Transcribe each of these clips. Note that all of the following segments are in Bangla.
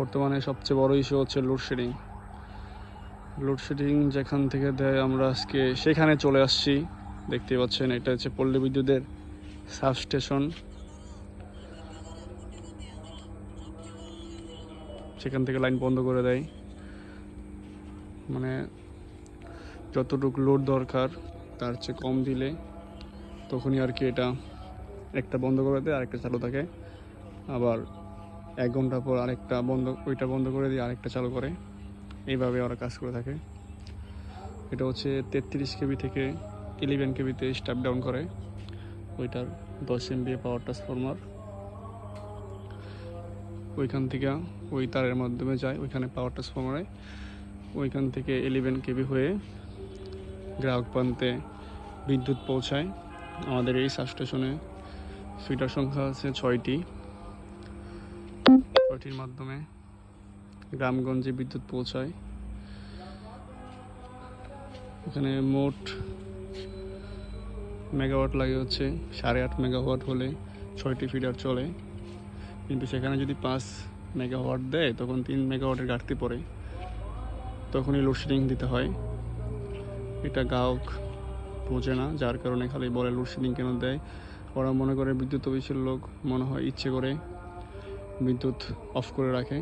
বর্তমানে সবচেয়ে বড় ইস্যু হচ্ছে লোডশেডিং লোডশেডিং যেখান থেকে দেয় আমরা আজকে সেখানে চলে আসছি। দেখতে পাচ্ছেন, এটা হচ্ছে পল্লী বিদ্যুতের সাবস্টেশন সেখান থেকে লাইন বন্ধ করে দেয়। মানে যতটুকু লোড দরকার, তার চেয়ে কম দিলে তখনই আর কি এটা একটা বন্ধ করে দেয়, আরেকটা চালু থাকে। আবার এক ঘণ্টা পর আরেকটা বন্ধ, ওইটা বন্ধ করে দিয়ে আরেকটা চালু করে। এইভাবে ওরা কাজ করে থাকে। এটা হচ্ছে তেত্রিশ কেবি থেকে ইলেভেন কেবিতে স্টাপ ডাউন করে। ওইটার দশ এমবি পাওয়ার ট্রান্সফরমার ওইখান থেকে ওই তারের মাধ্যমে যায়, ওইখানে পাওয়ার ট্রান্সফরমারে ওইখান থেকে ইলেভেন কেবি হয়ে গ্রাহক প্রান্তে বিদ্যুৎ পৌঁছায়। আমাদের এই সাবস্টেশনে ফিটার সংখ্যা আছে ছয়টি। ছয়টির মাধ্যমে গ্রামগঞ্জে বিদ্যুৎ পৌঁছায়। এখানে মোট মেগাওয়াট লাগে হচ্ছে সাড়ে আট মেগাওয়াট হলে ছয়টি ফিডার চলে। কিন্তু সেখানে যদি পাঁচ মেগাওয়াট দেয়, তখন তিন মেগাওয়াটের ঘাটতি পড়ে। তখনই লোডশেডিং দিতে হয়। এটা গ্রাহক বোঝে না, যার কারণে খালি বলে লোডশেডিং কেন দেয়। ওরা মনে করে বিদ্যুৎ অফিসের লোক মনে হয় ইচ্ছে করে বিদ্যুৎ অফ করে রাখে।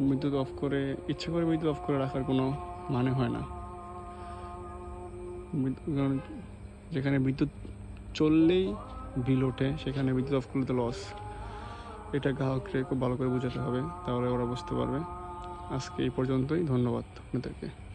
বিদ্যুৎ অফ করে, ইচ্ছে করে বিদ্যুৎ অফ করে রাখার কোনো মানে হয় না। যেখানে বিদ্যুৎ চললেই বিল ওঠে, সেখানে বিদ্যুৎ অফ করলে তো লস এটা গ্রাহককে খুব ভালো করে বোঝাতে হবে, তাহলে ওরা বুঝতে পারবে। আজকে এই পর্যন্তই, ধন্যবাদ আপনাদেরকে।